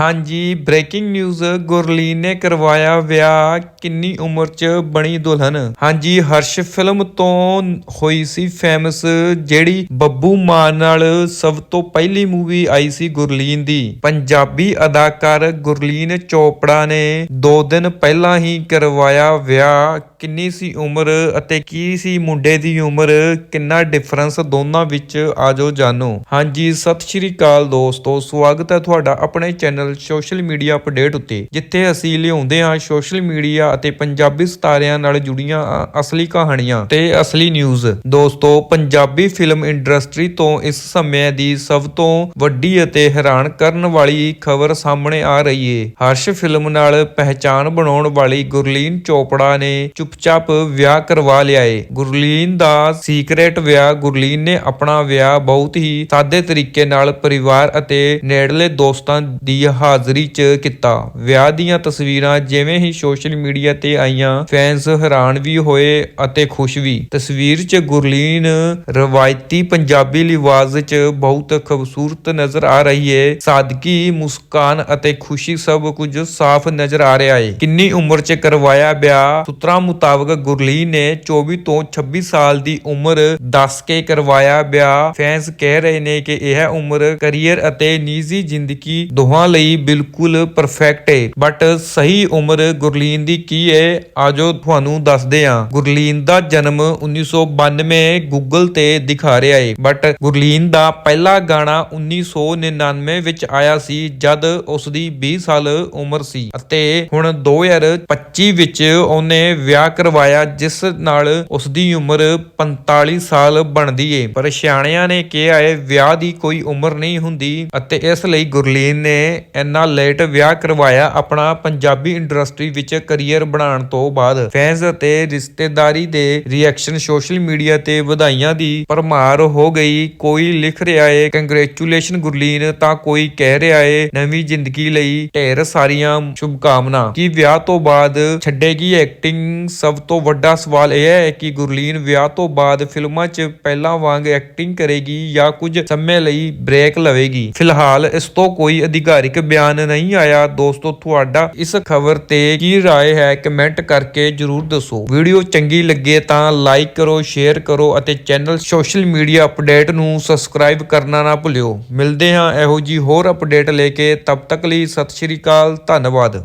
ਹਾਂਜੀ breaking news Gurleen ਨੇ ਕਰਵਾਇਆ ਵਿਆਹ, ਕਿੰਨੀ ਉਮਰ 'ਚ ਬਣੀ ਦੁਲਹਨ? ਹਾਂਜੀ, ਹਰਸ਼ ਫਿਲਮ ਤੋਂ ਹੋਈ ਸੀ ਫੇਮਸ ਜਿਹੜੀ ਬੱਬੂ ਮਾਨ ਨਾਲ ਸਭ ਤੋਂ ਪਹਿਲੀ ਮੂਵੀ ਆਈ ਸੀ ਗੁਰਲੀਨ ਦੀ। ਪੰਜਾਬੀ ਅਦਾਕਾਰ ਗੁਰਲੀਨ ਚੋਪੜਾ ਨੇ 2 ਦਿਨ ਪਹਿਲਾਂ ਹੀ ਕਰਵਾਇਆ ਵਿਆਹ ਕਿੰਨੀ ਸੀ ਉਮਰ ਅਤੇ ਕੀ ਸੀ ਮੁੰਡੇ ਦੀ ਉਮਰ, ਕਿੰਨਾ ਡਿਫਰੈਂਸ ਦੋਨਾਂ ਵਿੱਚ ਆਜੋ ਜਾਣੋ। ਹਾਂਜੀ, ਸਤਿ ਸ਼੍ਰੀ ਅਕਾਲ ਦੋਸਤੋ, ਸਵਾਗਤ ਹੈ ਤੁਹਾਡਾ ਆਪਣੇ ਚੈਨਲ ਸੋਸ਼ਲ ਮੀਡੀਆ ਅਪਡੇਟ ਉੱਤੇ, ਜਿੱਥੇ ਅਸੀਂ ਲਿਆਉਂਦੇ ਹਾਂ ਸੋਸ਼ਲ ਮੀਡੀਆ ਅਤੇ ਪੰਜਾਬੀ ਸਿਤਾਰਿਆਂ ਨਾਲ ਜੁੜੀਆਂ ਅਸਲੀ ਕਹਾਣੀਆਂ ਤੇ ਅਸਲੀ ਨਿਊਜ਼ ਦੋਸਤੋ, ਪੰਜਾਬੀ ਫਿਲਮ ਇੰਡਸਟਰੀ ਤੋਂ ਇਸ ਸਮੇਂ ਦੀ ਸਭ ਤੋਂ ਵੱਡੀ ਅਤੇ ਹੈਰਾਨ ਕਰਨ ਵਾਲੀ ਖਬਰ ਸਾਹਮਣੇ ਆ ਰਹੀ ਏ। ਹਰਸ਼ ਫਿਲਮ ਨਾਲ ਪਹਿਚਾਨ ਬਣਾਉਣ ਵਾਲੀ ਗੁਰਲੀਨ ਚੋਪੜਾ ਨੇ ਚੁੱਪਚਾਪ ਵਿਆਹ ਕਰਵਾ ਲਿਆ ਏ ਗੁਰਲੀਨ ਦਾ ਸੀਕ੍ਰੇਟ ਵਿਆਹ ਗੁਰਲੀਨ ਨੇ ਆਪਣਾ ਵਿਆਹ ਬਹੁਤ ਹੀ ਸਾਦੇ ਤਰੀਕੇ ਨਾਲ ਪਰਿਵਾਰ ਅਤੇ ਨੇੜਲੇ ਦੋਸਤਾਂ ਦੀ ਹਾਜ਼ਰੀ 'ਚ ਕੀਤਾ। ਵਿਆਹ ਦੀਆਂ ਤਸਵੀਰਾਂ ਜਿਵੇਂ ਹੀ ਸੋਸ਼ਲ ਮੀਡੀਆ ਤੇ ਆਈਆਂ ਫੈਨਸ ਹੈਰਾਨ ਵੀ ਹੋਏ ਅਤੇ ਖੁਸ਼ ਵੀ। ਤਸਵੀਰ 'ਚ ਗੁਰਲੀਨ ਰਵਾਇਤੀ ਪੰਜਾਬੀ ਲਿਵਾਜ਼ 'ਚ ਬਹੁਤ ਖੂਬਸੂਰਤ ਨਜ਼ਰ ਆ ਰਹੀ ਏ। ਸਾਦਗੀ, ਮੁਸਕਾਨ ਅਤੇ ਖੁਸ਼ੀ ਸਭ ਕੁਝ ਸਾਫ਼ ਨਜ਼ਰ ਆ ਰਿਹਾ ਏ। ਕਿੰਨੀ ਉਮਰ 'ਚ ਕਰਵਾਇਆ ਵਿਆਹ ਸੁਤਰਾ ਮੁਤਾਬਕ ਗੁਰਲੀਨ ਨੇ 24 ਤੋਂ 26 ਸਾਲ ਦੀ ਉਮਰ ਦੱਸ ਕੇ ਕਰਵਾਇਆ ਵਿਆਹ। ਫੈਨਸ ਕਹਿ ਰਹੇ ਨੇ ਕਿ ਇਹ ਉਮਰ ਕੈਰੀਅਰ ਅਤੇ ਨਿੱਜੀ ਜ਼ਿੰਦਗੀ ਦੋਹਾਂ ਲਈ ਬਿਲਕੁਲ ਪਰਫੈਕਟ ਏ। ਬਟ ਸਹੀ ਉਮਰ ਗੁਰਲੀਨ ਦੀ ਕੀ ਏ? ਆਜੋ ਤੁਹਾਨੂੰ ਦੱਸਦੇ ਹਾਂ। ਗੁਰਲੀਨ ਦਾ ਜਨਮ 1992 ਗੂਗਲ ਤੇ ਦਿਖਾ ਰਿਹਾ ਏ। ਬਟ ਗੁਰਲੀਨ ਦਾ ਪਹਿਲਾ ਗਾਣਾ 1999 ਵਿੱਚ ਆਇਆ ਸੀ ਜਦ ਉਸ ਦੀ 20 ਸਾਲ ਉਮਰ ਸੀ ਅਤੇ ਹੁਣ 2025 ਵਿੱਚ ਉਹਨੇ ਵਿਆਹ ਕਰਵਾਇਆ, ਜਿਸ ਨਾਲ ਉਸ ਦੀ ਉਮਰ 45 ਸਾਲ ਬਣਦੀ ਏ। ਪਰ ਸਿਆਣਿਆਂ ਨੇ ਕਿਹਾ ਏ ਵਿਆਹ ਦੀ ਕੋਈ ਉਮਰ ਨਹੀਂ ਹੁੰਦੀ ਅਤੇ ਇਸ ਲਈ ਗੁਰਲੀਨ ਨੇ ਇੰਨਾ ਲੇਟ ਵਿਆਹ ਕਰਵਾਇਆ ਆਪਣਾ ਪੰਜਾਬੀ ਇੰਡਸਟਰੀ ਵਿੱਚ ਕੈਰੀਅਰ ਬਣਾਉਣ ਤੋਂ ਬਾਅਦ। ਫੈਨਸ ਅਤੇ ਰਿਸ਼ਤੇਦਾਰੀ ਦੇ ਰਿਐਕਸ਼ਨ ਸੋਸ਼ਲ ਮੀਡੀਆ ਤੇ ਵਧਾਈਆਂ ਦੀ ਭਰਮਾਰ ਹੋ ਗਈ। ਕੋਈ ਲਿਖ ਰਿਹਾ ਏ ਕੰਗ੍ਰੈਚੁਲੇਸ਼ਨ ਗੁਰਲੀਨ! ਤਾਂ ਕੋਈ ਕਹਿ ਰਿਹਾ ਏ, ਨਵੀਂ ਜ਼ਿੰਦਗੀ ਲਈ ਢੇਰ ਸਾਰੀਆਂ ਸ਼ੁਭਕਾਮਨਾ। ਕੀ ਵਿਆਹ ਤੋਂ ਬਾਅਦ ਛੱਡੇਗੀ ਐਕਟਿੰਗ ਸਭ ਤੋਂ ਵੱਡਾ ਸਵਾਲ ਇਹ ਹੈ ਕਿ ਗੁਰਲੀਨ ਵਿਆਹ ਤੋਂ ਬਾਅਦ ਫਿਲਮਾਂ 'ਚ ਪਹਿਲਾਂ ਵਾਂਗ ਐਕਟਿੰਗ ਕਰੇਗੀ ਜਾਂ ਕੁਝ ਸਮੇਂ ਲਈ ਬ੍ਰੇਕ ਲਵੇਗੀ? ਫਿਲਹਾਲ ਇਸ ਤੋਂ ਕੋਈ ਅਧਿਕਾਰਿਕ ਬਿਆਨ ਨਹੀਂ ਆਇਆ। ਦੋਸਤੋ, ਤੁਹਾਡਾ ਇਸ ਖਬਰ ਤੇ ਕੀ ਰਾਏ ਹੈ ਕਮੈਂਟ ਕਰਕੇ ਜਰੂਰ ਦੱਸੋ। ਵੀਡੀਓ ਚੰਗੀ ਲੱਗੇ ਤਾਂ ਲਾਈਕ ਕਰੋ ਸ਼ੇਅਰ ਕਰੋ ਅਤੇ ਚੈਨਲ ਸੋਸ਼ਲ ਮੀਡੀਆ ਅਪਡੇਟ ਨੂੰ ਸਬਸਕ੍ਰਾਈਬ ਕਰਨਾ ਨਾ ਭੁੱਲਿਓ। ਮਿਲਦੇ ਹਾਂ ਇਹੋ ਜੀ ਹੋਰ ਅਪਡੇਟ ਲੈ ਕੇ। ਤਬ ਤੱਕ ਲਈ ਸਤਿ ਸ਼੍ਰੀ ਅਕਾਲ, ਧੰਨਵਾਦ।